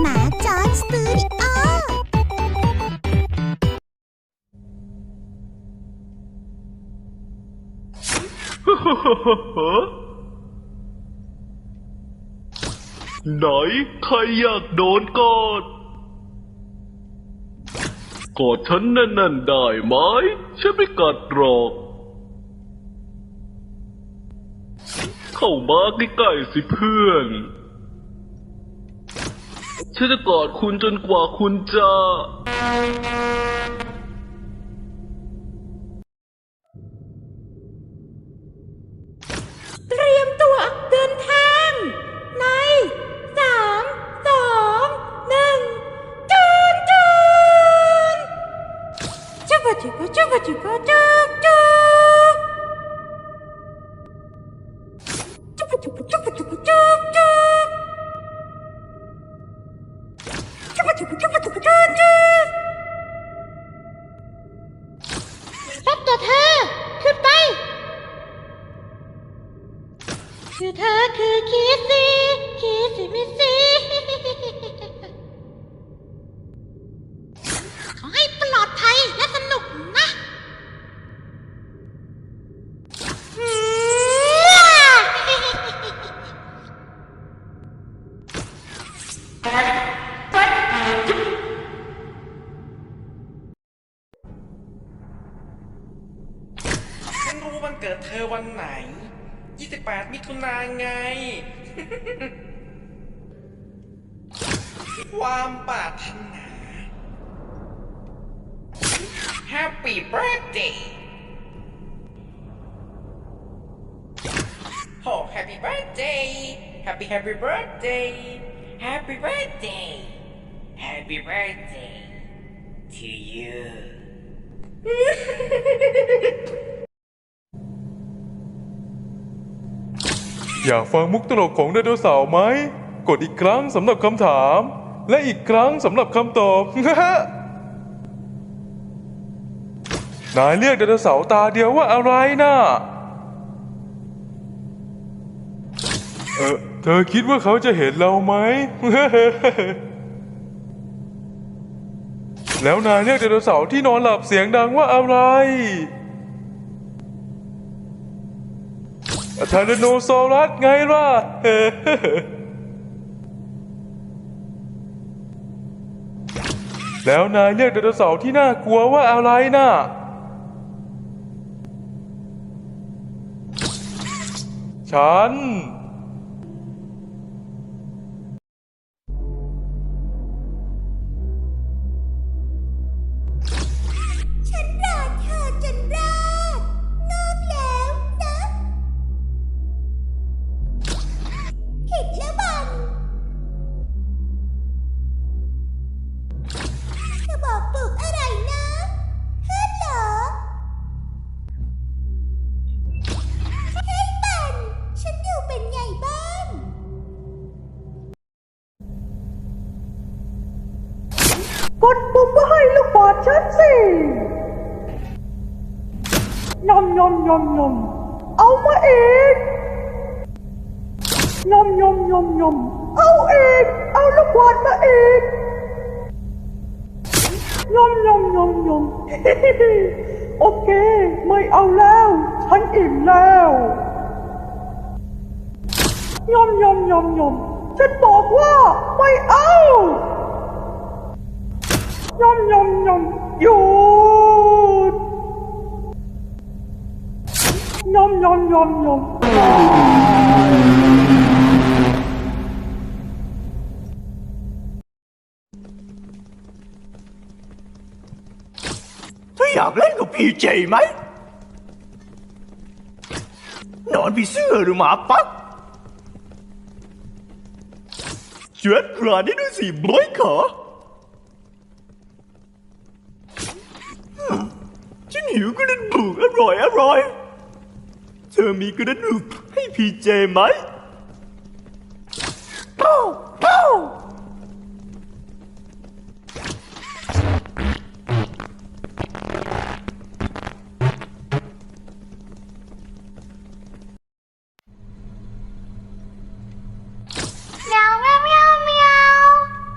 หมาจอร์จสตูดิโอ ไหนใครอยากโดนกอด กอดฉันแน่นๆได้ไหม ฉันไม่กัดหรอก เข้ามาใกล้ๆสิเพื่อน ฉันจะกอดคุณจนกว่าคุณจะเตรียมตัวเดินทางในสามสองหนึ่งจูนจูนจุบจุบจุบจุบจุบจุบจุบจุบจุบ คือเธอคือคิสซี่คิสซี่มิซีขอให้ปลอดภัยและสนุกนะฉันรู้วันเกิดเธอวันไหน 28 มิถุนายนไง ความปรารถนา Happy birthday โอ้ Happy birthday Happy Happy birthday Happy birthday Happy birthday to you อยากฟังมุกตลกของไดโนเสาร์ไหม กดอีกครั้งสำหรับคำถาม และอีกครั้งสำหรับคำตอบ นายเรียกไดโนเสาร์ตาเดียวว่าอะไรน่ะเออเธอคิดว่าเขาจะเห็นเราไหม แล้วนายเรียกไดโนเสาร์ที่นอนหลับเสียงดังว่าอะไร ไทแรนโซรัสไงล่ะ แล้วนายเรียกไดโนเสาร์ที่น่ากลัวว่าอะไรน่ะ ฉัน กดปุ่มเพื่อให้ลูกบอลฉันสิยำยำยำยำเอามาอีกยำยำยำยำเอาอีกเอาลูกบอลมาอีกยำยำยำยำโอเค ไม่เอาแล้ว ฉันอิ่มแล้วยำยำยำยำฉันบอกว่าไม่เอา ยำยำยำหยุดยำยำยำยำเธออยากเล่นกั ร่อยอร่อย เธอมีกระดูกให้พี่เจไหมเต้าเต้าเมียวเมียวเมียวเมียว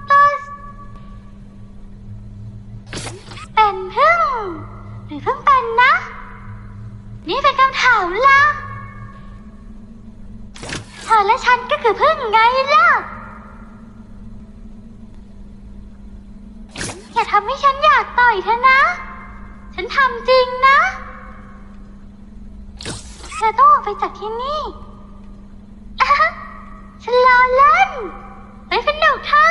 ตัวเป็นพึ่งหรือพึ่งเป็นนะ นี่เป็นคำถามล่ะเธอและฉันก็คือพึ่งไงล่ะ อย่าทำให้ฉันอยากต่อยเธอนะ ฉันทำจริงนะ เธอต้องออกไปจากที่นี่ฉันรอเล่นไปสนุกค่ะ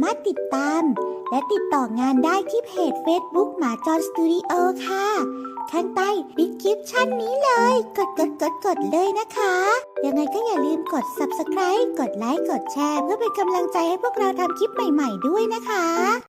ามารถติดตาม และติดต่องานได้ที่เพจ Facebook หมาจอนสตูดิโอค่ะ ข้างใต้ดิสคริปชั่นนี้เลย กดกดกดกดเลยนะคะ ยังไงก็อย่าลืมกด Subscribe กดไลค์กดแชร์ เพื่อเป็นกำลังใจให้พวกเราทำคลิปใหม่ ๆ ด้วยนะคะ